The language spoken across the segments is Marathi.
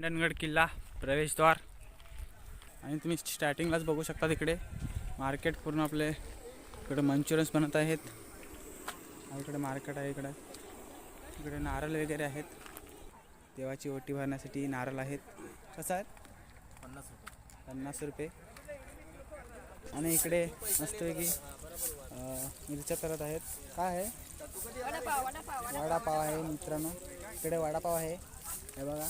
मंडणगड किल्ला प्रवेशद्वार. आणि तुम्ही स्टार्टिंगलाच बघू शकता तिकडे. मार्केट पूर्ण आपले इकडे मंचुरियन्स बनत आहेत. आणि इकडे मार्केट आहे इकडे. इकडे नारळ वगैरे आहेत. देवाची ओटी भरण्यासाठी नारळ आहेत. कसं आहे? पन्नास रुपये. पन्नास रुपये. आणि इकडे मस्तपैकी मिरच्या करत आहेत. काय आहे? वडापाव आहे मित्रांनो. इकडे वडापाव आहे. हे बघा.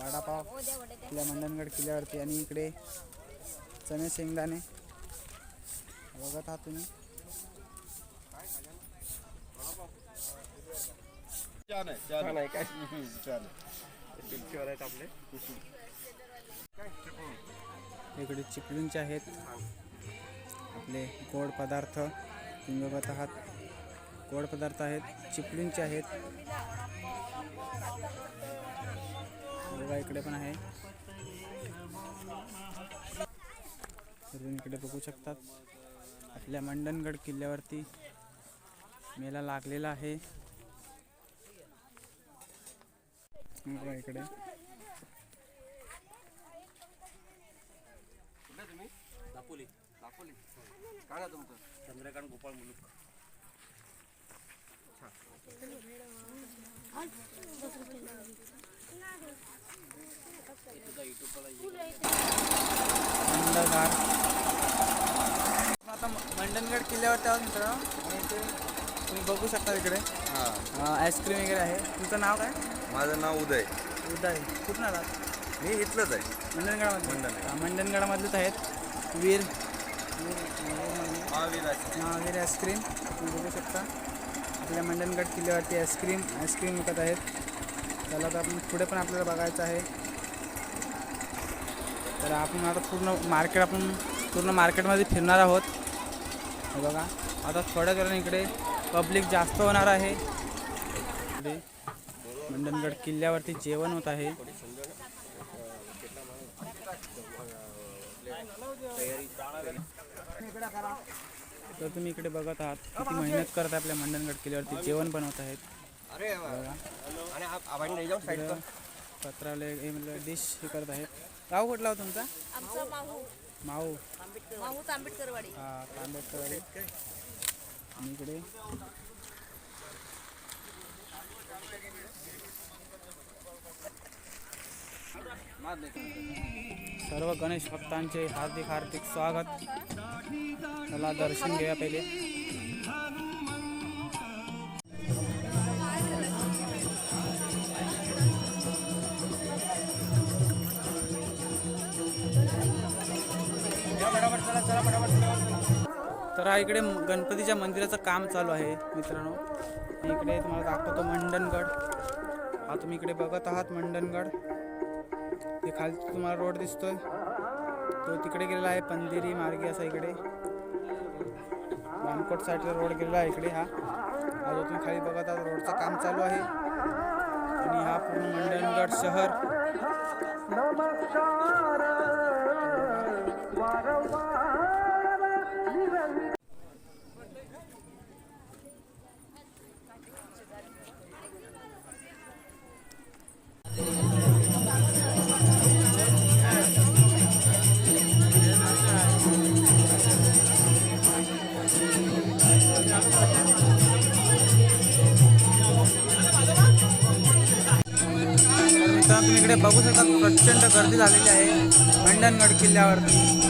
वडापाव आपल्या मंडणगड किल्ल्यावरती आणि इकडे चणे शेंगदाणे. बघत आहात तुम्ही. इकडे चिपळूणचे आहेत. आपले गोड पदार्थ तुम्ही बघत आहात. गोड पदार्थ आहेत चिपळूणचे आहेत. बघा इकडे पण आहे. तुम्ही इकडे बघू शकतात. आपल्या मंडणगड किल्ल्यावरती मेला लागलेला आहे. बघा इकडे. दापोली. दापोली. काय तुमचं? चंद्रकांत गोपाळ मुलुक. थंडगार आता म- मंडणगड किल्ल्यावरती आहोत मित्रांनो. आणि इथे तुम्ही बघू शकता इकडे. हां. आईस्क्रीम वगैरे आहे. तुमचं नाव काय? माझं नाव उदय. उदय. कुठून आलात? मी इथलंच आहे. मंडणगडामध्ये मंडणगड. हा, मंडणगडामधलेच आहेत. वीर. महावीर आहे महावीर आईस्क्रीम तुम्ही बघू शकता. आपल्या मंडणगड किल्ल्यावरती आईस्क्रीम आईस्क्रीम विकत आहेत. त्याला तर आपण पुढे पण आपल्याला बघायचं आहे. तर आपण आता पूर्ण मार्केट आपण पूर्ण मार्केटमध्ये फिरणार आहोत. हे बघा आता थोड्याच वेळाने इकडे पब्लिक जास्त होणार आहे. इकडे मंडणगड किल्ल्यावरती जेवण होत आहे. तर तुम्ही इकडे बघत आहात किती मेहनत करत आहे आपल्या मंडणगड किल्ल्यावरती जेवण बनवत आहेत. पत्रावले डिश हे करत आहेत. गाव कुठला हो तुमचा? आमचा माहू. माऊ माहू आंबेडकरवाडी हा आंबेडकर आणि इकडे? सर्व गणेश भक्तांचे हार्दिक हार्दिक स्वागत. चला दर्शन घेऊया पहिले. तर हा इकडे गणपतीच्या मंदिराचं काम चालू आहे मित्रांनो. इकडे तुम्हाला दाखवतो मंडणगड हा तुम्ही इकडे बघत आहात मंडणगड ते खाली तुम्हाला रोड दिसतोय. तो तिकडे गेलेला आहे पंदिरी मार्गे असा इकडे. बानकोट साईडचा रोड गेलेला आहे इकडे हा. हा जो तुम्ही खाली बघत आहात रोडचं काम चालू आहे. आणि हा पूर्ण मंडणगड शहर. तुम्ही इकडे बघू शकता प्रचंड गर्दी झालेली आहे. मंडणगड किल्ल्यावरती.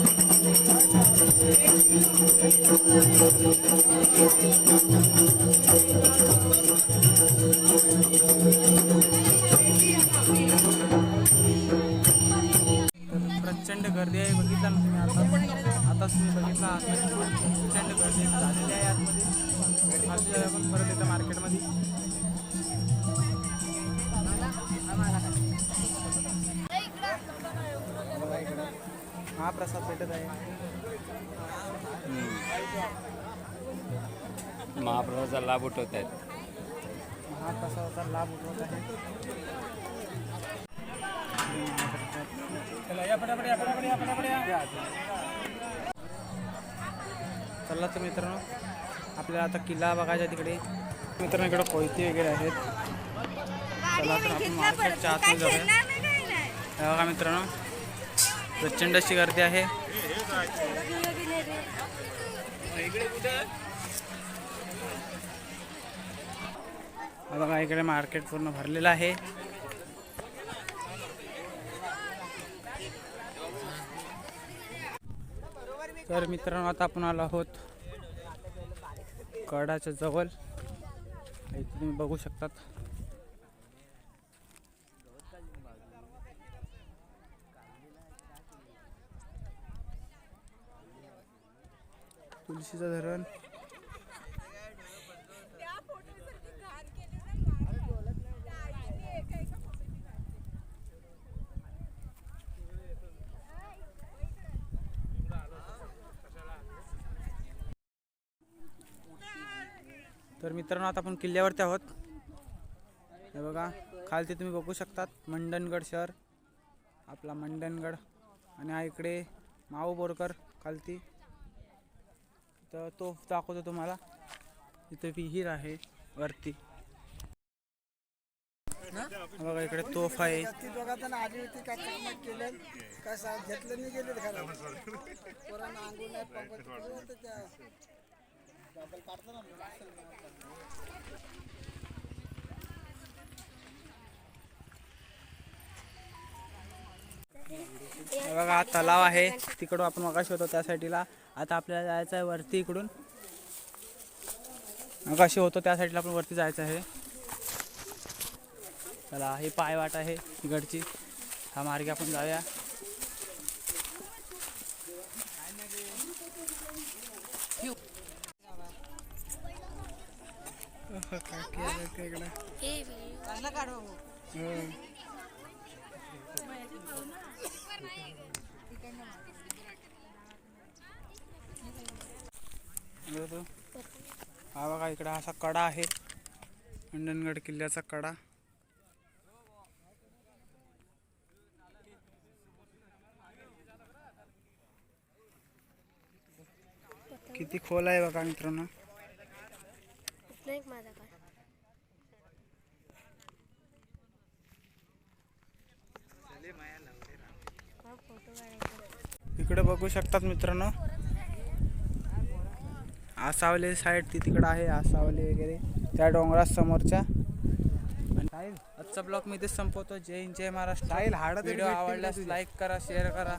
आतमध्ये प्रचंड गर्दी झालेली आहे आतमध्ये. आतमध्ये जाऊया आपण परत येतं मार्केटमध्ये. इकडे महाप्रसाद भेटत आहे. महाप्रसादाचा लाभ उठवत आहेत. महाप्रसादाचा लाभ उठवत आहे. चला तर मित्रांनो आपल्याला आता किल्ला बघायचा तिकडे. मित्रांनो इकडे कोयते वगैरे आहेत. चला तर आपण मार्केटच्या आतमध्ये जाऊया. बघा मित्रांनो प्रचंड अशी गर्दी आहे. बघा इकडे मार्केट पूर्ण भरलेलं आहे. तर मित्रांनो आता आपण आलो आहोत कडाच्या जवळ. इथे तुम्ही बघू शकतात. तुळशीचं धरण. तर मित्रांनो आता आपण किल्ल्यावरती आहोत. हे बघा खालती तुम्ही बघू शकतात मंडणगड शहर आपला मंडणगड आणि हा इकडे माऊ बोरकर खालती. तर तो दाखवतो तुम्हाला. इथे विहीर आहे वरती. बघा इकडे तोफ आहे. घेतलं नाही बघा हा तलाव आहे. तिकडून आपण मगाशी होतो त्या साईडला. आता आपल्याला जायचं आहे वरती इकडून. मगाशी होतो त्या साईडला आपण वरती जायचं आहे. चला ही पायवाट आहे तिकडची हा मार्गे आपण जाऊया. हा बघा इकडे असा कडा आहे. अंडनगड किल्ल्याचा कडा. किती खोल आहे बघा मित्रांनो. इकडे बघू शकतात मित्रांनो. आसावले साईड ती तिकडं आहे आसावले वगैरे त्या डोंगरा समोरच्या आणि आजचा ब्लॉग मी इथेच संपवतो. जय हिंद जय महाराष्ट्र. व्हिडिओ आवडल्यास लाईक करा शेअर करा.